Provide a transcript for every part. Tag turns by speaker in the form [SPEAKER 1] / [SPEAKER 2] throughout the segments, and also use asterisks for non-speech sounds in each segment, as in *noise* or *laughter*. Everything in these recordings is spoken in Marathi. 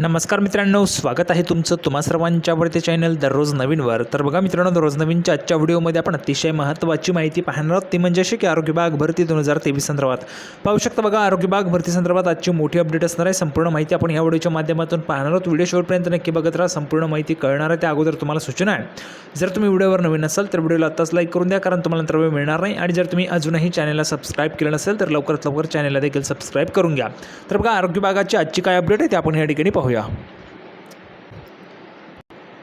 [SPEAKER 1] नमस्कार मित्रांनो स्वागत आहे तुमचं तुम्हा सर्वांच्या आवडते चॅनल दररोज नवीनवर. तर बघा मित्रांनो दररोज नवीनच्या आजच्या व्हिडिओमध्ये आपण अतिशय महत्त्वाची माहिती पाहणार आहोत. ती म्हणजे अशी की आरोग्य विभाग भरती दोन हजार तेवीस संदर्भात. पाहू शकता बघा आरोग्य बाग भरती संदर्भात आजची मोठी अपडेट असणार आहे. संपूर्ण माहिती आपण या व्हिडिओच्या माध्यमातून पाहणार आहोत. व्हिडिओ शेवटपर्यंत नक्की बघत राहा. संपूर्ण माहिती कळणार आहे. त्या अगोदर तुम्हाला सूचना आहे. जर तुम्ही व्हिडिओवर नवीन असाल तर व्हिडिओला आत्ताच लाईक करून द्या कारण तुम्हाला नंतर वेळ मिळणार नाही. आणि जर तुम्ही अजूनही चॅनलला सबस्क्राईब केलं नसेल तर लवकरात लवकर चॅनलला देखील सबस्क्राईब करून घ्या. तर बघा आरोग्य विभागाची आजची काय अपडेट आहे ते आपण या ठिकाणी पाहू पाहूया.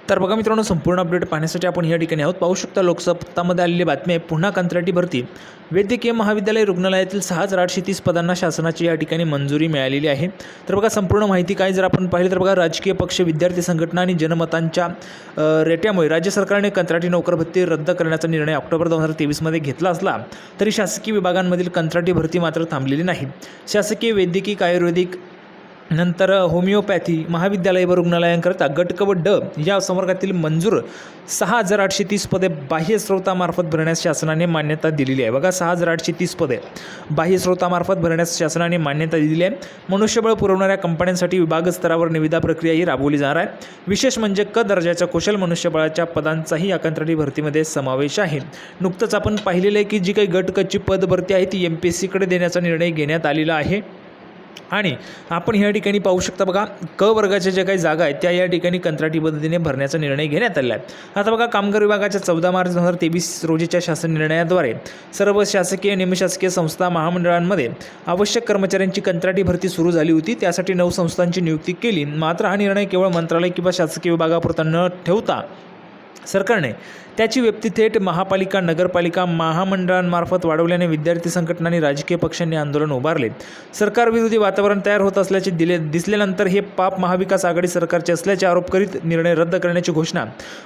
[SPEAKER 1] तर बघा मित्रांनो संपूर्ण अपडेट पाहण्यासाठी आपण या ठिकाणी आहोत. पाहू शकता लोकसत्तामध्ये आलेली बातमी आहे. पुन्हा कंत्राटी भरती. वैद्यकीय महाविद्यालय रुग्णालयातील सहा हजार आठशे तीस पदांना शासनाची या ठिकाणी मंजुरी मिळालेली आहे. तर बघा संपूर्ण माहिती काय जर आपण पाहिलं तर बघा राजकीय पक्ष विद्यार्थी संघटना आणि जनमतांच्या रेट्यामुळे राज्य सरकारने कंत्राटी नोकर भरती रद्द करण्याचा निर्णय ऑक्टोबर दोन हजार तेवीसमध्ये घेतला असला तरी शासकीय विभागांमधील कंत्राटी भरती मात्र थांबलेली नाही. शासकीय वैद्यकीय आयुर्वेदिक नंतर होमिओपॅथी महाविद्यालय व रुग्णालयांकरता गट क व ड या संवर्गातील मंजूर सहा हजार आठशे तीस पदे बाह्य स्रोतामार्फत भरण्यास शासनाने मान्यता दिलेली आहे. बघा सहा हजार आठशे तीस पदे बाह्य स्रोतामार्फत भरण्यास शासनाने मान्यता दिलेली आहे. मनुष्यबळ पुरवणाऱ्या कंपन्यांसाठी विभाग स्तरावर निविदा प्रक्रिया ही राबवली जाणार आहे. विशेष म्हणजे क दर्जाच्या कुशल मनुष्यबळाच्या पदांचाही या कंत्राटी भरतीमध्ये समावेश आहे. नुकतंच आपण पाहिलेलं आहे की जी काही गट कची पद भरती आहे ती एम पी एस सीकडे देण्याचा निर्णय घेण्यात आलेला आहे. आणि आपण या ठिकाणी पाहू शकता बघा क वर्गाच्या ज्या काही जागा आहेत त्या या ठिकाणी कंत्राटी पद्धतीने भरण्याचा निर्णय घेण्यात आलेला आहे. आता बघा कामगार विभागाच्या चौदा मार्च दोन हजार तेवीस रोजीच्या शासन निर्णयाद्वारे सर्व शासकीय निमशासकीय संस्था महामंडळांमध्ये आवश्यक कर्मचाऱ्यांची कंत्राटी भरती सुरू झाली होती. त्यासाठी नऊ संस्थांची नियुक्ती केली. मात्र हा निर्णय केवळ मंत्रालय किंवा शासकीय विभागापुरता न ठेवता सरकारने त्याची व्याप्ती थेट महापालिका नगरपालिका महामंडळांमार्फत वाढवल्याने विद्यार्थी संघटना आणि राजकीय पक्षांनी आंदोलन उभारले. सरकारविरोधी वातावरण तयार होत असल्याचे दिले दिसल्यानंतर हे पाप महाविकास आघाडी सरकारचे असल्याचे आरोप करीत निर्णय रद्द करण्याची घोषणा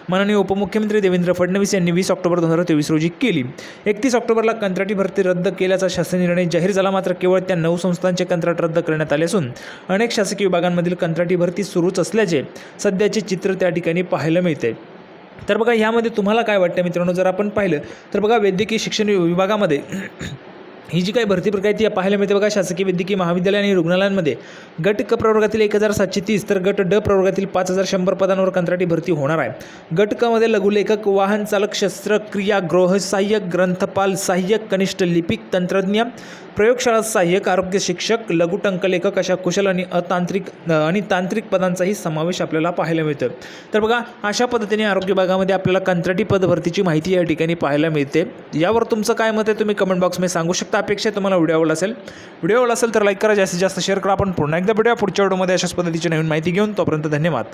[SPEAKER 1] माननीय उपमुख्यमंत्री देवेंद्र फडणवीस यांनी वीस ऑक्टोबर दोन हजार तेवीस रोजी केली. एकतीस ऑक्टोबरला कंत्राटी भरती रद्द केल्याचा शासन निर्णय जाहीर झाला मात्र केवळ त्या नऊ संस्थांचे कंत्राट रद्द करण्यात आले असून अनेक शासकीय विभागांमधील कंत्राटी भरती सुरूच असल्याचे सध्याचे चित्र त्या ठिकाणी पाहायला मिळते. तर बघा ह्यामध्ये तुम्हाला काय वाटतं मित्रांनो? जर आपण पाहिलं तर बघा वैद्यकीय शिक्षण विभागामध्ये *clears throat* ही जी काही भरती प्रक्रिया आहे ती पाहायला मिळते बघा शासकीय वैद्यकीय महाविद्यालय आणि रुग्णालयांमध्ये. गट क प्रवर्गातील एक हजार सातशे तीस तर गट ड प्रवर्गातील पाच हजार शंभर पदांवर कंत्राटी भरती होणार आहे. गट क मध्ये लघुलेखक वाहन चालक शस्त्रक्रिया गृहसहाय्यक ग्रंथपाल सहाय्यक कनिष्ठ लिपिक तंत्रज्ञ प्रयोगशाळा सहाय्यक आरोग्य शिक्षक लघुटंकलेखक अशा कुशल आणि अतांत्रिक आणि तांत्रिक पदांचाही समावेश आपल्याला पाहायला मिळतो तर बघा अशा पद्धतीने आरोग्य विभागामध्ये आपल्याला कंत्राटी पदभरतीची माहिती या ठिकाणी पाहायला मिळते. यावर तुमचं काय मत आहे तुम्ही कमेंट बॉक्समध्ये सांगू शकता. अपेक्षा तुम्हाला व्हिडिओ आवडला असेल. व्हिडिओ आवडला असेल तर लाईक करा. जास्तीत जास्त शेअर करा. आपण पुन्हा एकदा भेटूया पुढच्या व्हिडिओमध्ये अशाच पद्धतीची नवीन माहिती घेऊन. तोपर्यंत धन्यवाद.